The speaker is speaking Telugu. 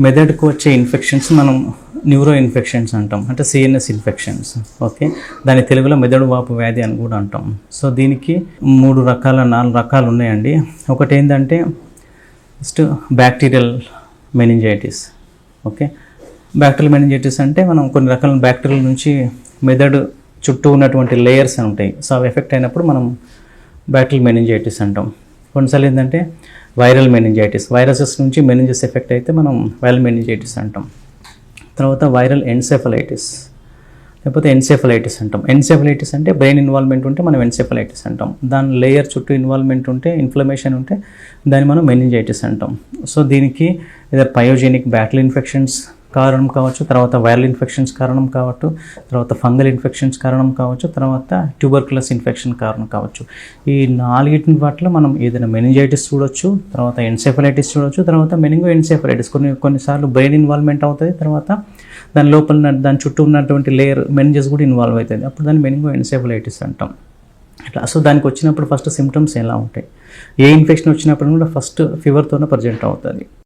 మెదడుకు వచ్చే ఇన్ఫెక్షన్స్ మనం న్యూరో ఇన్ఫెక్షన్స్ అంటాం. అంటే సిఎన్ఎస్ ఇన్ఫెక్షన్స్ ఓకే దాని తెలుగులో మెదడు వాపు వ్యాధి అని కూడా అంటాం. సో దీనికి మూడు రకాల నాలుగు రకాలు ఉన్నాయండి. ఒకటి ఏంటంటే first bacterial meningitis okay bacterial meningitis అంటే మనం కొన్ని రకాల బ్యాక్టీరియల్ నుంచి మెదడు చుట్టూ ఉన్నటువంటి లేయర్స్ అని ఉంటాయి. సో అవి ఎఫెక్ట్ అయినప్పుడు మనం బ్యాక్టీరియల్ మెనింజైటిస్ అంటాం. కొన్నిసార్లు ఏంటంటే వైరల్ మెనింజైటిస్ వైరసెస్ నుంచి మెనింజస్ ఎఫెక్ట్ అయితే మనం వైరల్ మెనింజైటిస్ అంటాం. తర్వాత వైరల్ ఎన్సెఫలైటిస్ లేకపోతే ఎన్సెఫలైటిస్ అంటాం. ఎన్సెఫలైటిస్ అంటే బ్రెయిన్ ఇన్వాల్వ్మెంట్ ఉంటే మనం ఎన్సెఫలైటిస్ అంటాం. దాని లేయర్ చుట్టూ ఇన్వాల్వ్మెంట్ ఉంటే ఇన్ఫ్లమేషన్ ఉంటే దాన్ని మనం మెనింజైటిస్ అంటాం. సో దీనికి ఏదో పయోజెనిక్ బ్యాటిల్ ఇన్ఫెక్షన్స్ కారణం కావచ్చు తర్వాత వైరల్ ఇన్ఫెక్షన్స్ కారణం కావచ్చు తర్వాత ఫంగల్ ఇన్ఫెక్షన్స్ కారణం కావచ్చు తర్వాత ట్యూబర్కులస్ ఇన్ఫెక్షన్ కారణం కావచ్చు. ఈ నాలుగిటిని వాటిలో మనం ఏదైనా మెనింజైటిస్ చూడొచ్చు తర్వాత ఎన్సెఫలైటిస్ చూడొచ్చు తర్వాత మెనింగో ఎన్సెఫలైటిస్ కొన్ని కొన్నిసార్లు బ్రెయిన్ ఇన్వాల్వ్మెంట్ అవుతుంది తర్వాత దాని లోపల దాని చుట్టూ ఉన్నటువంటి లేయర్ మెనింజెస్ కూడా ఇన్వాల్వ్ అవుతుంది అప్పుడు దాన్ని మెనింగో ఎన్సెఫలైటిస్ అంటాం. ఇట్లా సో దానికి వచ్చినప్పుడు ఫస్ట్ సిమ్టమ్స్ ఎలా ఉంటాయి? ఏ ఇన్ఫెక్షన్ వచ్చినప్పుడు కూడా ఫస్ట్ ఫీవర్తోనే ప్రజెంట్ అవుతుంది.